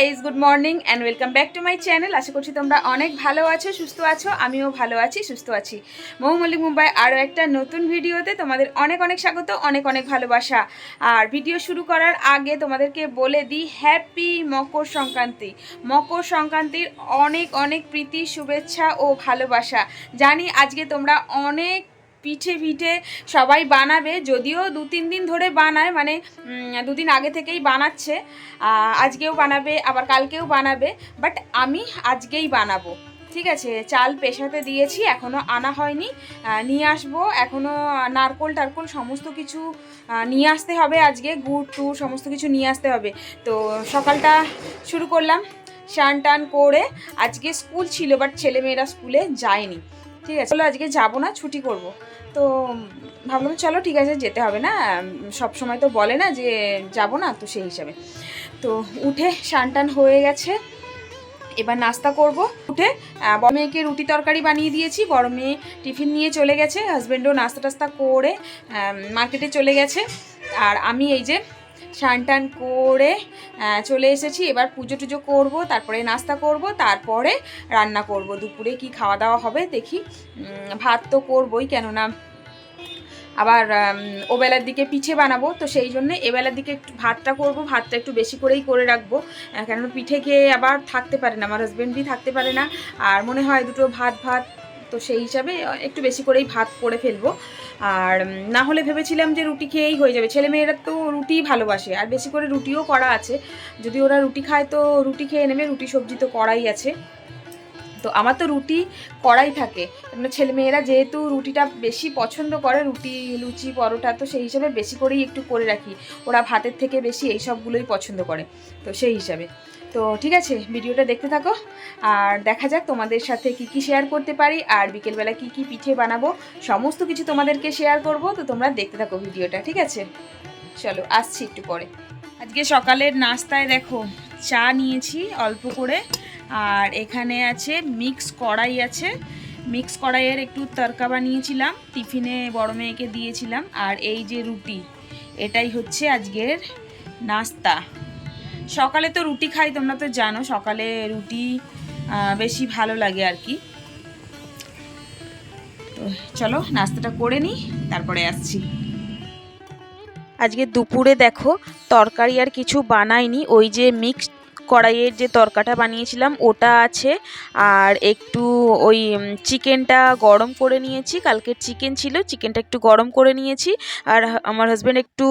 Guys good morning and welcome back to my channel আশা করছি তোমরা অনেক ভালো আছো, সুস্থ আছো, আমিও ভালো আছি, সুস্থ আছি। মৌ মল্লিক মুম্বাই আরও একটা নতুন ভিডিওতে তোমাদের অনেক অনেক স্বাগত, অনেক অনেক ভালোবাসা। আর ভিডিও শুরু করার আগে তোমাদেরকে বলে দিই হ্যাপি মকর সংক্রান্তি। মকর সংক্রান্তির অনেক অনেক প্রীতি, শুভেচ্ছা ও ভালোবাসা। জানি আজকে তোমরা অনেক পিঠে পিঠে সবাই বানাবে, যদিও দু তিন দিন ধরে বানায় মানে দুদিন আগে থেকেই বানাচ্ছে আজকেও বানাবে, আবার কালকেও বানাবে বাট আমি আজকেই বানাবো, ঠিক আছে? চাল পেশাতে দিয়েছি এখনও আনা হয়নি নিয়ে আসব এখনও নারকোল টারকোল সমস্ত কিছু নিয়ে আসতে হবে আজকে, গুড়, টুড় সমস্ত কিছু নিয়ে আসতে হবে। তো সকালটা শুরু করলাম, স্নান টান করে, আজকে স্কুল ছিল বাট ছেলেমেয়েরা স্কুলে যায়নি। ঠিক আছে। চলো আজকে যাব না, ছুটি করব। তো ভাবলাম চলো ঠিক আছে, যেতে হবে না। সব সময় তো বলে না যে যাব না, তো সেই হিসাবে। তো উঠে টান হয়ে গেছে। এবার নাস্তা করব। উঠে বড় মেয়েকে রুটি তরকারি বানিয়ে দিয়েছি। বড় মেয়ে টিফিন নিয়ে চলে গেছে। হাজব্যান্ডও নাস্তা টাস্তা করে মার্কেটে চলে গেছে। আর আমি এই যে স্নান টান করে চলে এসেছি। এবার পুজো টুজো করব, তারপরে নাস্তা করব, তারপরে রান্না করব। দুপুরে কি খাওয়া দাওয়া হবে দেখি। ভাত তো করবই, কেননা আবার ওবেলার দিকে পিঠে বানাবো, তো সেই জন্য এবেলার দিকে একটু ভাতটা করব, ভাতটা একটু বেশি করেই করে রাখব। কেননা পিঠে খেয়ে আবার থাকতে পারে না, আমার হাজব্যান্ডই থাকতে পারে না। আর মনে হয় দুটো ভাত ভাত তো সেই হিসাবে একটু বেশি করেই ভাত করে ফেলব। আর না হলে ভেবেছিলাম যে রুটি খেয়েই হয়ে যাবে। ছেলেমেয়েরা তো রুটিই ভালোবাসে, আর বেশি করে রুটিও করা আছে। যদি ওরা রুটি খায় তো রুটি খেয়ে নেবে, রুটি সবজি তো করাই আছে। তো আমার তো রুটি করাই থাকে। ছেলেমেয়েরা যেহেতু রুটিটা বেশি পছন্দ করে, রুটি, লুচি, পরোটা, তো সেই হিসাবে বেশি করেই একটু করে রাখি। ওরা ভাতের থেকে বেশি এইসবগুলোই পছন্দ করে, তো সেই হিসাবে। তো ঠিক আছে, ভিডিওটা দেখতে থাকো। আর দেখা যাক তোমাদের সাথে কি কি শেয়ার করতে পারি, আর বিকেলবেলা কি কি পিঠে বানাবো, সমস্ত কিছু তোমাদেরকে শেয়ার করব, তো তোমরা দেখতে থাকো ভিডিওটা, ঠিক আছে? চলো, আসছি একটু পরে। আজকে সকালের নাস্তায় দেখো, চা নিয়েছি অল্প করে, আর এখানে আছে মিক্স কড়াই আছে। মিক্স কড়াইয়ের একটু তরকা বানিয়েছিলাম, টিফিনে বড় মেয়েকে দিয়েছিলাম, আর এই যে রুটি, এটাই হচ্ছে আজকের নাস্তা। সকালে তো রুটি খাই, তোমরা তো জানো, সকালে রুটি বেশি ভালো লাগে আর কি। তো চলো, নাস্তাটা করে নিই, তারপরে আসছি। আজকে দুপুরে দেখো, তরকারি আর কিছু বানাইনি, ওই যে মিক্সড কড়াইয়ের যে তরকাটা বানিয়েছিলাম ওটা আছে। আর একটু ওই চিকেনটা গরম করে নিয়েছি। কালকের চিকেন ছিল, চিকেনটা একটু গরম করে নিয়েছি। আর আমার হাজব্যান্ড একটু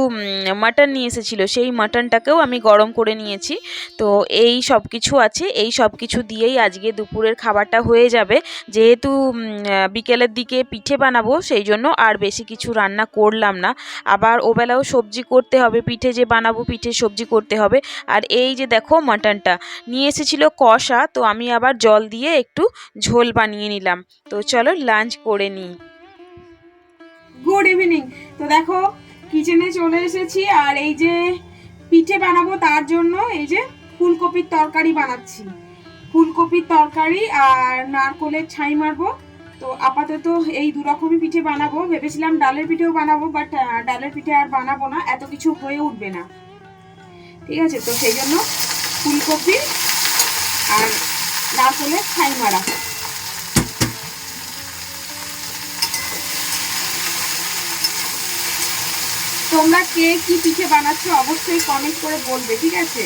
মাটন নিয়ে এসেছিল, সেই মাটনটাকেও আমি গরম করে নিয়েছি। তো এই সব কিছু আছে, এই সব কিছু দিয়েই আজকে দুপুরের খাবারটা হয়ে যাবে। যেহেতু বিকেলের দিকে পিঠে বানাবো, সেই জন্য আর বেশি কিছু রান্না করলাম না। আবার ওবেলাও সবজি করতে হবে, পিঠে যে বানাবো পিঠে সবজি করতে হবে। আর এই যে দেখো মাটনটা নিয়ে এসেছিল কষা, তো আমি আবার জল দিয়ে একটু ঝোল বানিয়ে নিলাম। তো চলো লাঞ্চ করে নিই। গুড ইভিনিং তো দেখো কিচেনে চলে এসেছি আর এই যে পিঠে বানাবো তার জন্য এই যে ফুলকপির তরকারি বানাচ্ছি। ফুলকপির তরকারি আর নারকোলের ছাই মারবো। তো আপাতত এই দু রকমই পিঠে বানাবো। ভেবেছিলাম ডালের পিঠেও বানাবো বাট ডালের পিঠে আর বানাবো না। এত কিছু হয়ে উঠবে না। ঠিক আছে, তো সেই জন্য ফুলকপি আর নারকোলের ছাই মারা। তোমরা কে কি পিঠে বানাচ্ছ অবশ্যই কমেন্ট করে বলবে, ঠিক আছে?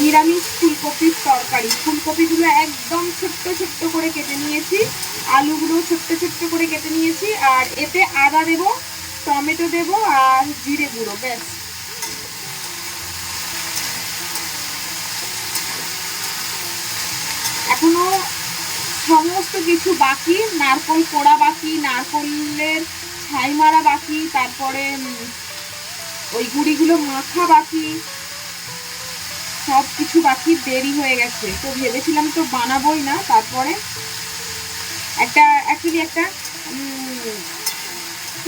নিরামিষ ফুলকপির তরকারি। ফুলকপিগুলো একদম ছোট্ট ছোট্ট করে কেটে নিয়েছি। আলুগুলো ছোট্ট ছোট্ট করে কেটে নিয়েছি। আর এতে আদা দেব টমেটো দেব আর জিরে গুঁড়ো, ব্যাস। এখনও সমস্ত কিছু বাকি, নারকোল পোড়া বাকি, নারকোলের ছাই মারা বাকি, তারপরে ওই গুড়িগুলো মাখা বাকি সব কিছু বাকি, দেরি হয়ে গেছে। তো ভেবেছিলাম তো বানাবোই না, তারপরে একটা অ্যাকচুয়ালি একটা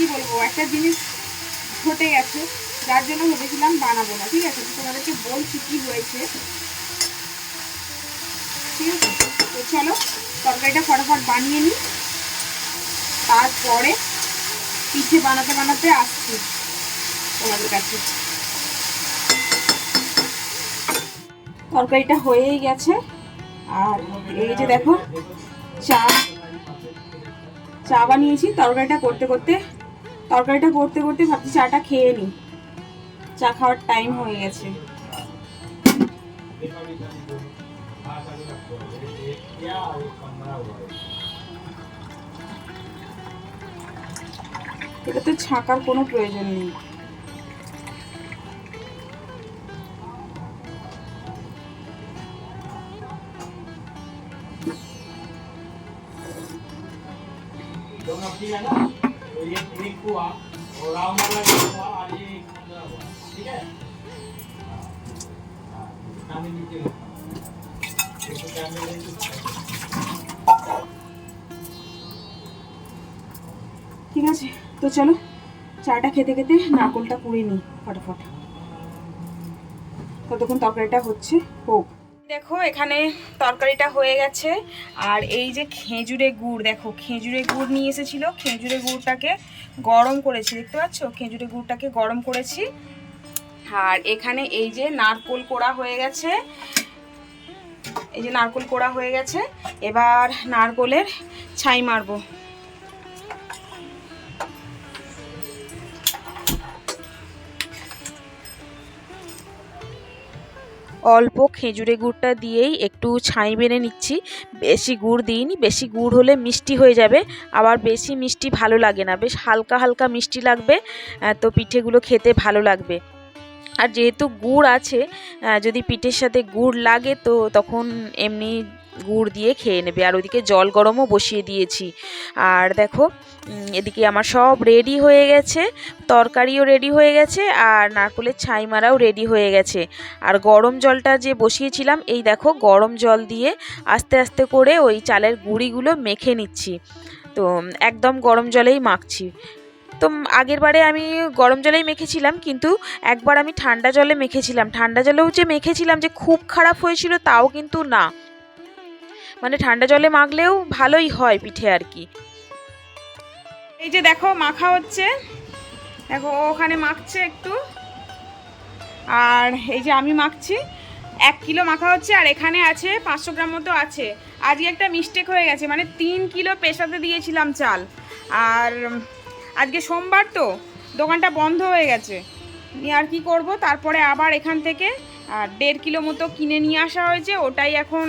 কি বলব, একটা জিনিস ঘটে গেছে, যার জন্য ভেবেছিলাম বানাবো না, ঠিক আছে? তোমাদেরকে বলছি কি হয়েছে। ঠিক আছে? চলো, তরকারিটা ফটাফট বানিয়ে নিই। তারপরে পিঠে বানাতে বানাতে আসছি তোমাদের কাছে। তরকারিটা হয়েই গেছে। আর এই যে দেখো, চা চা বানিয়েছি, তরকারিটা করতে করতে তরকারিটা করতে করতে ভাবছি চাটা খেয়ে নিই চা খাওয়ার টাইম হয়ে গেছে। এটা তো ছাকার কোনো প্রয়োজন নেই। খেতে খেতে নারকোলটা পুড়ে নিই ফটাফট। ততক্ষণ তরকারিটা হচ্ছে, হোক। দেখো, এখানে তরকারিটা হয়ে গেছে। আর এই যে খেজুরে গুড়, দেখো, খেজুরে গুড় নিয়ে এসেছিল। খেজুরে গুড়টাকে গরম করেছি, দেখতে পাচ্ছ? খেজুরে গুড়টাকে গরম করেছি। আর এখানে এই যে নারকোল কোড়া হয়ে গেছে। এই যে নারকোল কোড়া হয়ে গেছে। এবার নারকোলের ছাই মারবো। অল্প খেজুরে গুড়টা দিয়েই একটু ছাই মেরে নিচ্ছি। বেশি গুড় দিইনি, বেশি গুড় হলে মিষ্টি হয়ে যাবে। আবার বেশি মিষ্টি ভালো লাগে না, বেশ হালকা হালকা মিষ্টি লাগবে তো পিঠেগুলো খেতে ভালো লাগবে। আর যেহেতু গুড় আছে যদি পিঠের সাথে গুড় লাগে তো তখন এমনি গুড় দিয়ে খেয়ে নেবে। আর ওদিকে জল গরমও বসিয়ে দিয়েছি। আর দেখো এদিকে আমার সব রেডি হয়ে গেছে। তরকারিও রেডি হয়ে গেছে আর নারকলের ছাই মারাও রেডি হয়ে গেছে। আর গরম জলটা যে বসিয়েছিলাম, এই দেখো গরম জল দিয়ে আস্তে আস্তে করে ওই চালের গুঁড়িগুলো মেখে নিচ্ছি। তো একদম গরম জলেই মাখছি। তো আগের বারে আমি গরম জলেই মেখেছিলাম, কিন্তু একবার আমি ঠান্ডা জলে মেখেছিলাম। ঠান্ডা জলেও যে মেখেছিলাম যে খুব খারাপ হয়েছিল তাও কিন্তু না। মানে ঠান্ডা জলে মাখলেও ভালোই হয় পিঠে আর কি। এই যে দেখো, মাখা হচ্ছে। দেখো ওখানে মাখছে একটু। আর এই যে আমি মাখছি, এক কিলো মাখা হচ্ছে, আর এখানে আছে, পাঁচশো গ্রাম মতো আছে। আজকে একটা মিস্টেক হয়ে গেছে মানে তিন কিলো পেশাতে দিয়েছিলাম চাল। আর আজকে সোমবার তো, দোকানটা বন্ধ হয়ে গেছে। নিয়ে আর কি করব? তারপরে আবার এখান থেকে আর দেড় কিলো মতো কিনে নিয়ে আসা হয়েছে, ওটাই এখন,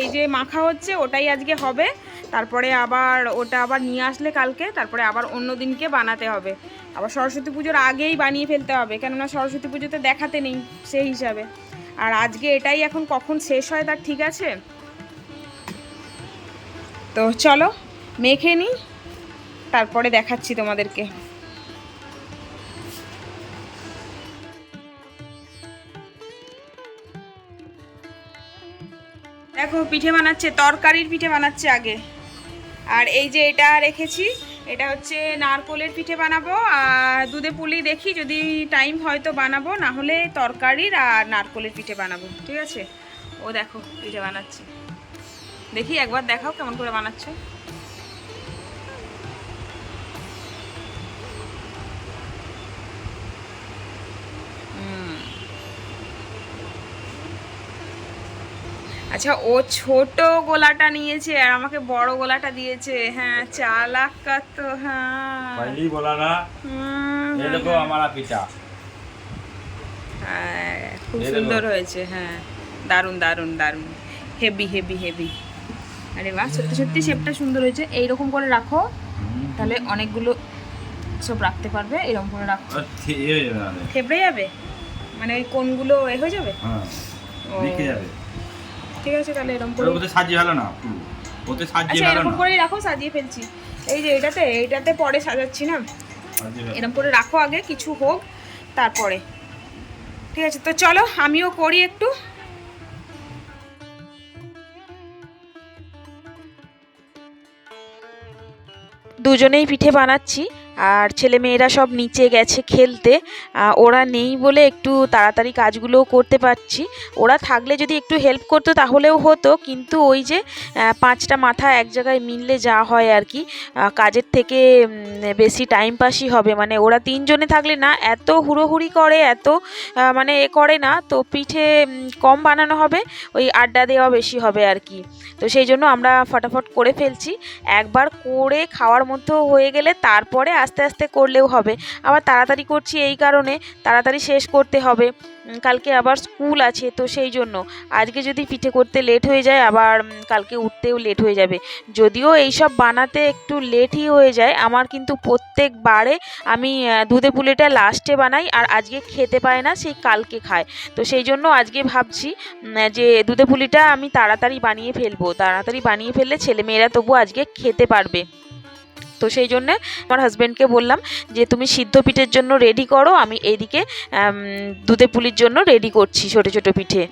এই যে মাখা হচ্ছে, ওটাই আজকে হবে। তারপরে আবার ওটা আবার নিয়ে আসলে কালকে, তারপরে আবার অন্য দিনকে বানাতে হবে। আবার সরস্বতী পুজোর আগেই বানিয়ে ফেলতে হবে, কেননা সরস্বতী পুজোতে দেখাতে নেই সেই হিসাবে। আর আজকে এটাই এখন কখন শেষ হয় তার ঠিক আছে? তো চলো, মেখে নিই, তারপরে দেখাচ্ছি তোমাদেরকে। দেখো পিঠে বানাচ্ছে, তরকারির পিঠে বানাচ্ছে আগে। আর এই যে এটা রেখেছি, এটা হচ্ছে নারকোলের পিঠে বানাবো, আর দুধে পুলি দেখি, যদি টাইম হয় তো বানাবো, না হলে তরকারির আর নারকোলের পিঠে বানাবো, ঠিক আছে? ও দেখো পিঠে বানাচ্ছে। দেখি একবার দেখাও কেমন করে বানাচ্ছ। আচ্ছা ও ছোট গোলাটা নিয়েছে আর আমাকে বড় গোলাটা দিয়েছে। হ্যাঁ চালাক তো হ্যাঁ বলা না? এই দেখো হ্যাঁ। আমার পিঠা হ্যাঁ, খুব সুন্দর হয়েছে হ্যাঁ। দারুণ দারুণ দারুণ। Heavy heavy heavy. আরে বাহ সত্যি সত্যি শেপটা সুন্দর হয়েছে। এইরকম করে রাখো তাহলে অনেকগুলো সব রাখতে পারবে। এরকম করে রাখো। আচ্ছা, থেবড়ে যাবে মানে ওই কোনগুলো এ হয়ে যাবে? হ্যাঁ যাবে। ঠিক আছে তাহলে এরকম করে ওতে সাজিয়ে ভালো না। ওতে সাজিয়ে আচ্ছা ভালো এরকম না। করেই রাখো সাজিয়ে ফেলছি। এই যে এটাতে এইটাতে পরে সাজাচ্ছি না? এরকম করে রাখো আগে কিছু হোক তারপরে। ঠিক আছে তো চলো আমিও করি একটু। দুজনেই পিঠে বানাচ্ছি। আর ছেলেমেয়েরা সব নিচে গেছে খেলতে ওরা নেই বলে একটু তাড়াতাড়ি কাজগুলোও করতে পারছি। ওরা থাকলে যদি একটু হেল্প করতো তাহলেও হতো, কিন্তু ওই যে পাঁচটা মাথা এক জায়গায় মিললে যা হয় আর কি কাজের থেকে বেশি টাইম পাসই হবে। মানে ওরা তিনজনে থাকলে না, এত হুড়োহুড়ি করে, এত মানে এ করে না, তো পিঠে কম বানানো হবে, ওই আড্ডা দেওয়া বেশি হবে আর কি। তো সেই জন্য আমরা ফটাফট করে ফেলছি। একবার করে খাওয়ার মতো হয়ে গেলে তারপরে আস্তে আস্তে আস্তে করলেও হবে। আবার তাড়াতাড়ি করছি এই কারণে তাড়াতাড়ি শেষ করতে হবে। কালকে আবার স্কুল আছে তো সেই জন্য। আজকে যদি পিঠে করতে লেট হয়ে যায়, আবার কালকে উঠতেও লেট হয়ে যাবে। যদিও এইসব বানাতে একটু লেটই হয়ে যায়, আমার কিন্তু প্রত্যেকবারে আমি দুধে পুলিটা লাস্টে বানাই আর আজকে খেতে পায় না, সেই কালকে খায়। তো সেই জন্য আজকে ভাবছি যে দুধে পুলিটা আমি তাড়াতাড়ি বানিয়ে ফেলব। তাড়াতাড়ি বানিয়ে ফেললে ছেলেমেয়েরা তবু আজকে খেতে পারবে। তো সেই জন্যে আমার হাজব্যান্ডকে বললাম যে, তুমি সিদ্ধ পিঠের জন্য রেডি করো, আমি এইদিকে দুধে পুলির জন্য রেডি করছি ছোটো ছোটো পিঠে।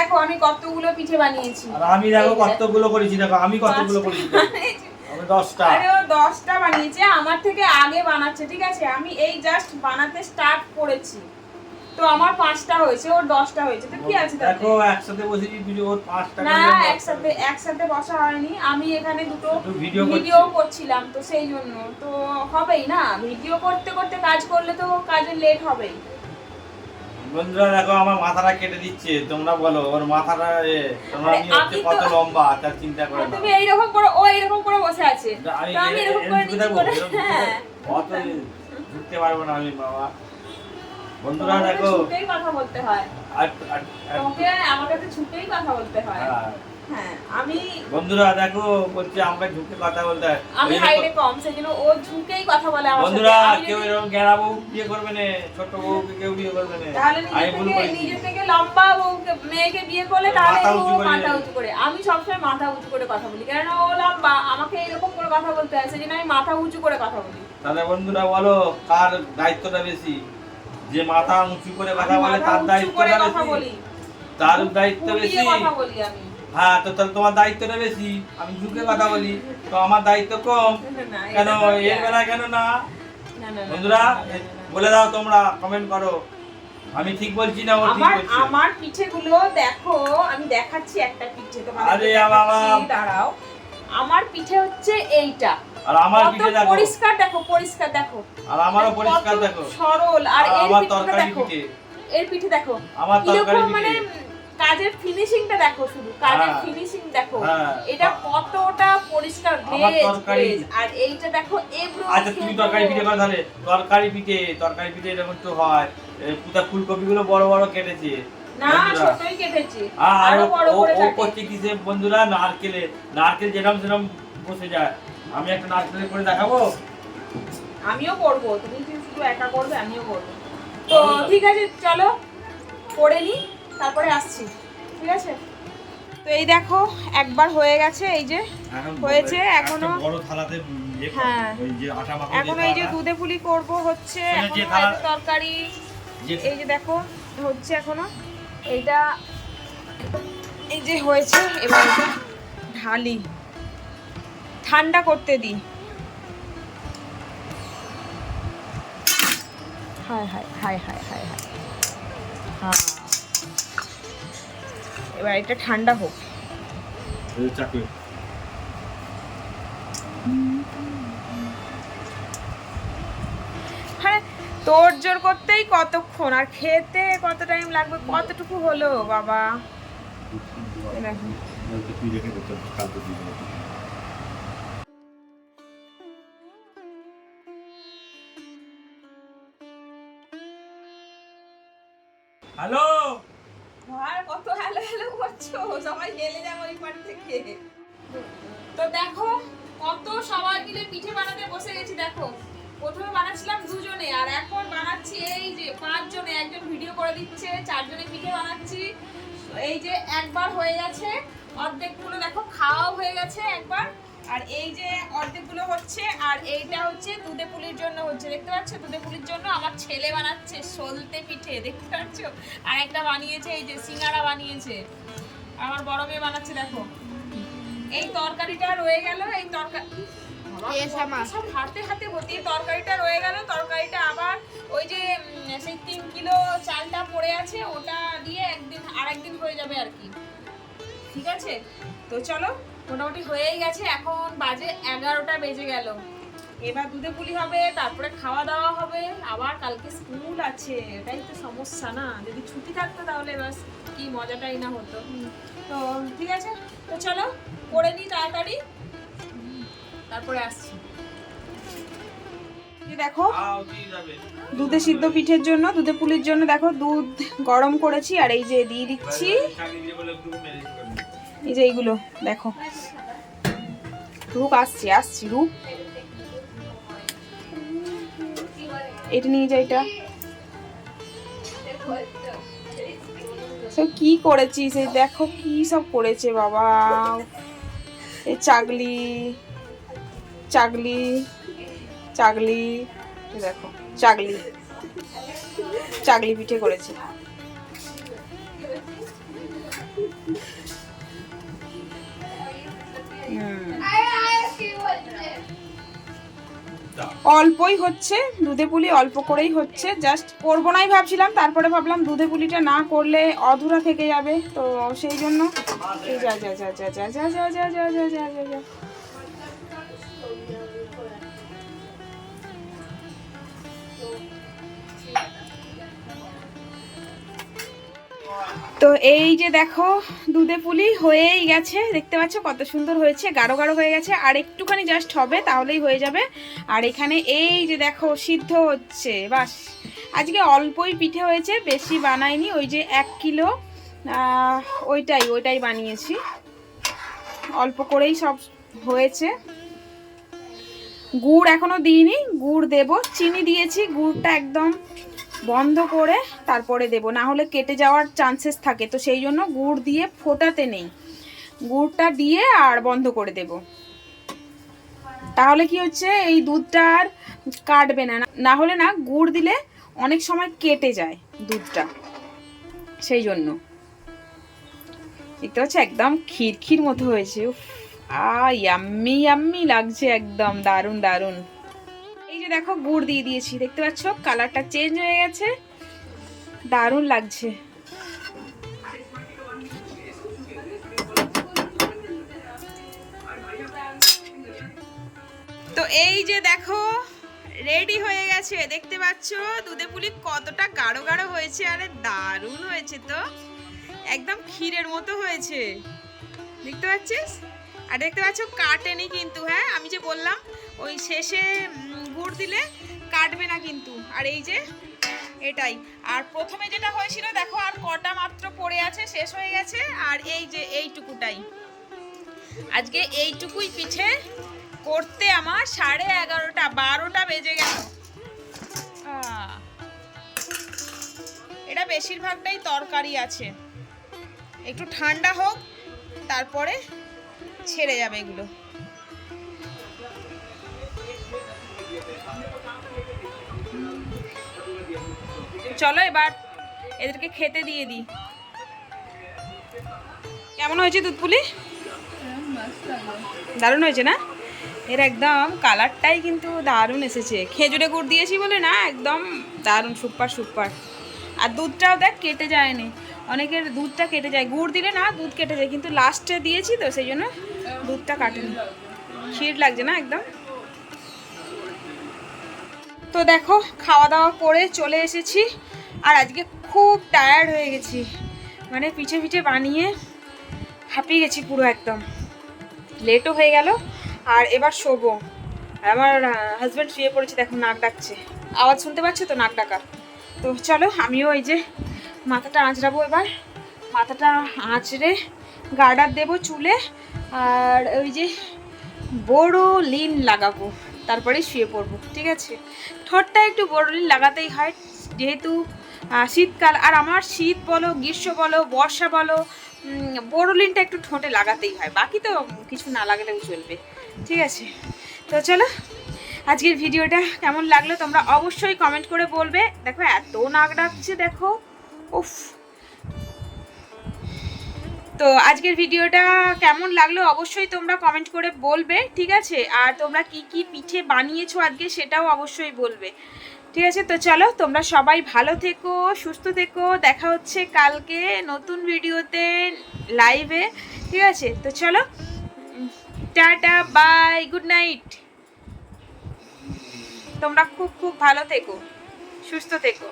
দেখো আমি কতগুলো পিঠে বানিয়েছি। আর আমি দেখো কতগুলো করেছি দেখো আমি কতগুলো করেছি। আমি দশটা। আরে ও দশটা বানিয়েছে আমার থেকে আগে বানাচ্ছে ঠিক আছে? আমি এই জাস্ট বানাতে স্টার্ট করেছি। তো আমার পাঁচটা হয়েছে ওর দশটা হয়েছে। তো কি আছে? দেখো একসাথে বসেছি ভিডিও ওর পাঁচটা না একসাথে একসাথে বসা হয়নি। আমি এখানে দুটো ভিডিও ভিডিও করছিলাম তো সেই জন্য। তো হবেই না? ভিডিও করতে করতে কাজ করলে তো কাজে লেট হবেই। বন্ধুরা দেখো আমার মাথাটা কেটে দিচ্ছে। তোমরা বলো ওর মাথাটা এ, তোমরা আরে নিয়ে হচ্ছে কত লম্বা তার চিন্তা করে তুমি না। তুমি এইরকম করে ও এই রকম করে বসে আছে। আমি এরকম করে নিচে করে হ্যাঁ। অত ঢুকতে পারব না আমি বাবা। বন্ধুরা দেখো। ছুটেই কথা বলতে হয়। আর- আমার কাছে ছুটেই কথা বলতে হয় হ্যাঁ। হ্যাঁ। আমি বন্ধুরা দেখো বলছে আমরা ঝুঁকে কথা বলতে আমি হাইটে কম সেই ও ঝুঁকেই কথা বলে আমার বন্ধুরা কেউ এরকম গেরা বউ বিয়ে করবে না ছোট বউকে কেউ বিয়ে করবে না। তাহলে নিজে থেকে করেছি। নিজে থেকে লম্বা বউকে মেয়েকে বিয়ে করলে তাহলে ও করে। মাথা উঁচু করে। আমি সবসময় মাথা উঁচু করে কথা বলি কেন ও লম্বা আমাকে এরকম করে কথা বলতে হয় সেই জন্য আমি মাথা উঁচু করে কথা বলি। তাহলে বন্ধুরা বলো কার দায়িত্বটা বেশি? যে মাথা উঁচু করে কথা বলে তার দায়িত্বটা বেশি? তার দায়িত্ব বেশি? কথা বলি আমি। হ্যাঁ তো তাহলে তোমার দায়িত্বটা বেশি। আমি ঝুঁকে কথা বলি। তো আমার দায়িত্ব কম। কেন? এর বেলা কেন না? বন্ধুরা। বলে দাও তোমরা কমেন্ট করো। আমি ঠিক বলছি না ও ঠিক বলছে? আমার পিঠেগুলো দেখো আমি দেখাচ্ছি একটা পিঠে তোমাদের আরে বাবা। দাঁড়াও। আমার পিঠে হচ্ছে এইটা। আর আমার পিঠে দেখো। পরিষ্কার দেখো পরিষ্কার দেখো। আর আমারও পরিষ্কার দেখো। সরল। আর এর আমার তরকারি দেখো। পিঠে। এর পিঠে দেখো। আমার তরকারি মানে পিঠে কাজের ফিনিশিংটা দেখো শুধু কাজের হ্যাঁ। ফিনিশিং দেখো। হ্যাঁ। এটা কতটা পরিষ্কার গ্লেজ আর এইটা দেখো এগুলো আচ্ছা তুমি তরকারি পিঠে করো তাহলে তরকারি পিঠে তরকারি পিঠে এরকম তো হয়। পুতা ফুলকপি গুলো বড় বড় কেটেছে। না বন্ধুরা। ছোটই কেটেছি। আর ও- নারকেলে। নারকেল যেরকম সেরকম বসে যায়। আমি একটা নারকেলের করে দেখাবো? আমিও করব। তুমি শুধু একা করবে? আমিও করব। তো ঠিক আছে চলো করে নি। তারপরে আসছি ঠিক আছে? তো এই দেখো একবার হয়ে গেছে এই যে হয়েছে, এখনো- বড় থালাতে ইয়ে হ্যাঁ। এখন এই যে দুধে পুলি করব হচ্ছে তরকারি। এই যে দেখো হচ্ছে এখনও। এইটা এই যে হয়েছে এবার ঢালি। ঠান্ডা করতে দিই। হায় হায় হায় হায় হায় হায়। হ্যাঁ। এবার এটা ঠান্ডা হোক। হ্যাঁ তোর জোর করতেই কতক্ষণ? আর খেতে কত টাইম লাগবে? কতটুকু হলো বাবা। হ্যালো? আর কত হ্যালো হ্যালো করছ? সবাই গেলে যাব ওই পার থেকে। তো দেখো, কত সবাই মিলে পিঠে বানাতে বসে গেছি, দেখো। প্রথমে বানাচ্ছিলাম দুজনে, আর এখন বানাচ্ছি এই যে পাঁচজনে, একজন ভিডিও করে দিচ্ছে, চারজনে পিঠে বানাচ্ছি। এই যে একবার হয়ে গেছে, অর্ধেকগুলো দেখো, খাওয়াও হয়ে গেছে একবার। আর এই যে অর্ধেকগুলো হচ্ছে আর এইটা হচ্ছে দুধে পুলির জন্য হচ্ছে। দেখতে পাচ্ছ? দুধে পুলির জন্য আমার ছেলে বানাচ্ছে সলতে পিঠে দেখতে পাচ্ছ? আর একটা বানিয়েছে এই যে সিঙ্গারা বানিয়েছে। আমার বড় মেয়ে বানাচ্ছে দেখো। এই তরকারিটা রয়ে গেল এই তরকারি সব হাতে হাতে ভর্তি এই তরকারিটা রয়ে গেল। তরকারিটা আবার ওই যে সেই তিন কিলো চালটা পড়ে আছে ওটা দিয়ে একদিন আর একদিন হয়ে যাবে আর কি। ঠিক আছে? তো চলো মোটামুটি হয়েই গেছে এখন বাজে এগারোটা বেজে গেল। এবার দুধে পুলি হবে তারপরে খাওয়া দাওয়া হবে আবার কালকে স্কুল আছে এটাই তো সমস্যা না। যদি ছুটি থাকতো তাহলে বাস কি মজাটাই না হতো। তো ঠিক আছে তো চলো করে নিই তাড়াতাড়ি। তারপরে আসছি। দেখো দুধে সিদ্ধ পিঠের জন্য দুধে পুলির জন্য দেখো দুধ গরম করেছি আর এই যে দিয়ে দিচ্ছি। এই যে এইগুলো, দেখো। রূপ, আসছি আসছি, রূপ। এটা নিয়ে যা এটা। কি করেছিস? এই দেখো কি সব করেছে বাবা। এই চাগলি চাগলি চাগলি দেখো, চাগলি। চাগলি পিঠে করেছে। অল্পই হচ্ছে দুধে পুলি অল্প করেই হচ্ছে জাস্ট করব নাই ভাবছিলাম তারপরে ভাবলাম দুধে পুলিটা না করলে অধুরা থেকে যাবে তো সেই জন্য যা যা যা যা যা যা যা যা যা যা যা তো এই যে দেখো দুধে পুলি হয়েই গেছে। দেখতে পাচ্ছ কত সুন্দর হয়েছে, গাঢ় গাঢ় হয়ে গেছে। আর একটুখানি জাস্ট হবে, তাহলেই হয়ে যাবে। আর এখানে এই যে দেখো সিদ্ধ হচ্ছে, বাস। আজকে অল্পই পিঠে হয়েছে, বেশি বানাইনি, ওই যে এক কিলো। ওইটাই ওইটাই বানিয়েছি। অল্প করেই সব হয়েছে। গুড় এখনও দিইনি, গুড় দেব। চিনি দিয়েছি, গুড়টা একদম বন্ধ করে তারপরে দেব। না হলে কেটে যাওয়ার চান্সেস থাকে, তো সেই জন্য গুড় দিয়ে ফোটাতে নেই। গুড়টা দিয়ে আর বন্ধ করে দেব। তাহলে কি হচ্ছে? এই দুধটা আর কাটবে না। না হলে না, গুড় দিলে অনেক সময় কেটে যায় দুধটা। সেই জন্য। দেখতে পাচ্ছ? একদম ক্ষীর মতো হয়েছে। আ, ইয়াম্মি ইয়াম্মি লাগছে একদম। দারুণ দারুণ। এই যে দেখো, গুড় দিয়ে দিয়েছি। দেখতে পাচ্ছ? কালারটা চেঞ্জ হয়ে গেছে। দারুণ লাগছে। তো এই যে দেখো রেডি হয়ে গেছে। দেখতে পাচ্ছ? দুধে পুলি কতটা গাঢ় গাঢ় হয়েছে। আরে দারুণ হয়েছে তো। একদম ক্ষীরের মতো হয়েছে। দেখতে পাচ্ছিস? আর দেখতে পাচ্ছ, কাটেনি কিন্তু হ্যাঁ? আমি যে বললাম, ওই শেষে গুড় দিলে কাটবে না কিন্তু। আর এই যে, এটাই। আর প্রথমে যেটা হয়েছিল, দেখো, আর কটা মাত্র পড়ে আছে, শেষ হয়ে গেছে। আর এই যে, এইটুকুটাই। আজকে এইটুকুই পিঠে করতে আমার সাড়ে এগারোটা, বারোটা বেজে গেল। এটা বেশিরভাগটাই তরকারি আছে। একটু ঠান্ডা হোক, তারপরে ছেড়ে যাবে এগুলো। চলো এবার এদেরকে খেতে দিয়ে দিই। কেমন হয়েছে দুধ পুলি দারুণ হয়েছে না? এর একদম কালারটাই কিন্তু দারুণ এসেছে। খেজুরে গুড় দিয়েছি বলে না, একদম দারুণ, সুপার সুপার। আর দুধটাও দেখ কেটে যায়নি। অনেকের দুধটা কেটে যায়। গুড় দিলে না দুধ কেটে যায়, কিন্তু লাস্টে দিয়েছি তো, সেই জন্য দুধটা কাটেনি। ক্ষীর লাগছে না একদম? তো দেখো খাওয়া দাওয়া করে চলে এসেছি আর আজকে খুব টায়ার্ড হয়ে গেছি। মানে পিঠে পিঠে বানিয়ে হাঁপিয়ে গেছি পুরো একদম। লেটও হয়ে গেল আর এবার শোবো। আর আমার হাজব্যান্ড শুয়ে পড়েছে, দেখো নাক ডাকছে। আওয়াজ শুনতে পাচ্ছ তো? নাক ডাকার। তো চলো, আমিও ওই যে মাথাটা আঁচড়াবো এবার। মাথাটা আঁচড়ে গার্ডার দেবো চুলে আর ওই যে বড় লিন লাগাবো। তারপরে শুয়ে পড়ব, ঠিক আছে? ঠোঁটটা একটু বড়লি লাগাতেই হয়। যেহেতু শীতকাল, আর আমার শীত বলো, গ্রীষ্ম বলো, বর্ষা বলো বড়লিনটা একটু ঠোঁটে লাগাতেই হয়। বাকি তো কিছু না লাগালেও চলবে। ঠিক আছে? তো চলো, আজকের ভিডিওটা কেমন লাগল তোমরা অবশ্যই কমেন্ট করে বলবে। দেখো, এত নাক ডাকছে, দেখো। উফ। তো আজকের ভিডিওটা কেমন লাগল অবশ্যই তোমরা কমেন্ট করে বলবে, ঠিক আছে? আর তোমরা কি কি পিঠে বানিয়েছো আজকে সেটাও অবশ্যই বলবে, ঠিক আছে? তো চলো, তোমরা সবাই ভালো থেকো, সুস্থ থেকো, দেখা হচ্ছে কালকে নতুন ভিডিওতে লাইভে ঠিক আছে? তো চলো, টাটা বাই গুড নাইট তোমরা খুব খুব ভালো থেকো, সুস্থ থেকো।